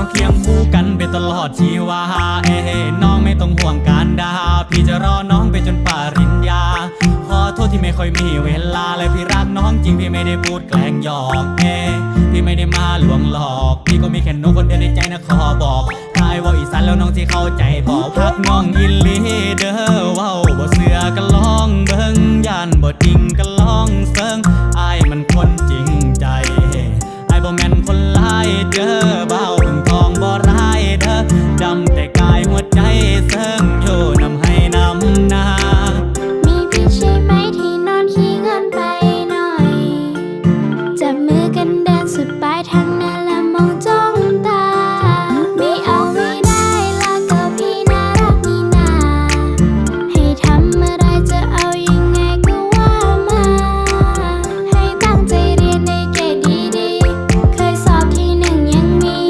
เราเคียงคู่กันไปตลอดชีวาเอ้น้องไม่ต้องห่วงการดาพี่จะรอน้องไปจนปาริญญา ขอโทษที่ไม่ค่อยมีเวลาเลยพี่รักน้องจริงพี่ไม่ได้พูดแกล้งหยอกเอ้พี่ไม่ได้มาหลวงหลอก พี่ก็มีแค่น้องคนเดียวในใจนะขอบอกทายว่าอีสานแล้วน้องที่เข้าใจบอกพักน้องยินลีเดอร์ว่าวบ่เสือก็ลองเบิ้งยันบ่จริงก็ลองเสิงไอ้มันคนจริงใจไอ้บ่แม่นคนลายเด้อ